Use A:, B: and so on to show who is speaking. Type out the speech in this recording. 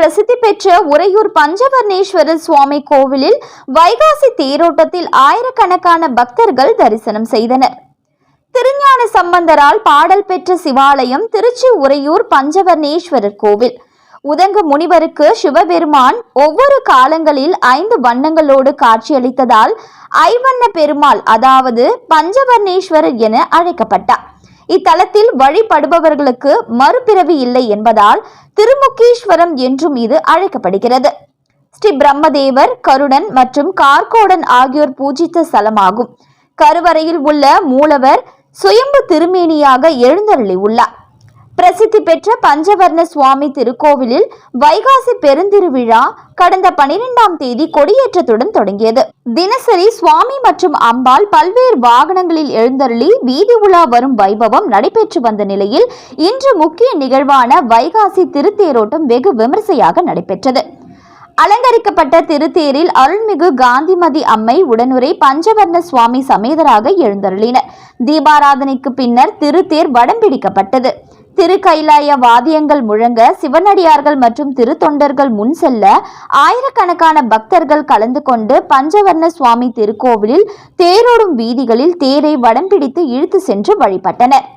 A: பிரசித்தி பெற்ற உறையூர் பஞ்சவர்ணேஸ்வரர் சுவாமி கோவிலில் வைகாசி தேரோட்டத்தில் ஆயிரக்கணக்கான பக்தர்கள் தரிசனம் செய்தனர். திருஞான சம்பந்தரால் பாடல் பெற்ற சிவாலயம் திருச்சி உறையூர் பஞ்சவர்ணேஸ்வரர் கோவில். உதங்க முனிவருக்கு சிவபெருமான் ஒவ்வொரு காலங்களில் ஐந்து வண்ணங்களோடு காட்சியளித்ததால் ஐவண்ண பெருமாள் அதாவது பஞ்சவர்ணேஸ்வரர் என அழைக்கப்பட்டார். இத்தலத்தில் வழிபடுபவர்களுக்கு மறுபிறவி இல்லை என்பதால் திருமுக்கீஸ்வரம் என்றும் இது அழைக்கப்படுகிறது. ஸ்ரீ பிரம்மதேவர் கருடன் மற்றும் கார்கோடன் ஆகியோர் பூஜித்த ஸ்தலமாகும். கருவறையில் உள்ள மூலவர் சுயம்பு திருமேனியாக எழுந்தருளி உள்ளார். பிரசித்தி பெற்ற பஞ்சவர்ண சுவாமி திருக்கோவிலில் வைகாசி பெருந்திருவிழா கடந்த பனிரெண்டாம் தேதி கொடியேற்றத்துடன் தொடங்கியது. தினசரி சுவாமி மற்றும் அம்பாள் பல்வேறு வாகனங்களில் எழுந்தருளி வீதி உலா வரும் வைபவம் நடைபெற்று வந்த நிலையில் இன்று முக்கிய நிகழ்வான வைகாசி திருத்தேரோட்டம் வெகு விமரிசையாக நடைபெற்றது. அலங்கரிக்கப்பட்ட திருத்தேரில் அருள்மிகு காந்திமதி அம்மை உடனுரை பஞ்சவர்ண சுவாமி சமேதராக எழுந்தருளினர் தீபாராதனைக்கு பின்னர் திருத்தேர் வடம் பிடிக்கப்பட்டது. திருக்கைலாய வாத்தியங்கள் முழங்க சிவனடியார்கள் மற்றும் திருத்தொண்டர்கள் முன் செல்ல ஆயிரக்கணக்கான பக்தர்கள் கலந்து கொண்டு பஞ்சவர்ண சுவாமி திருக்கோவிலில் தேரோடும் வீதிகளில் தேரை வடம் பிடித்து இழுத்து சென்று வழிபட்டனர்.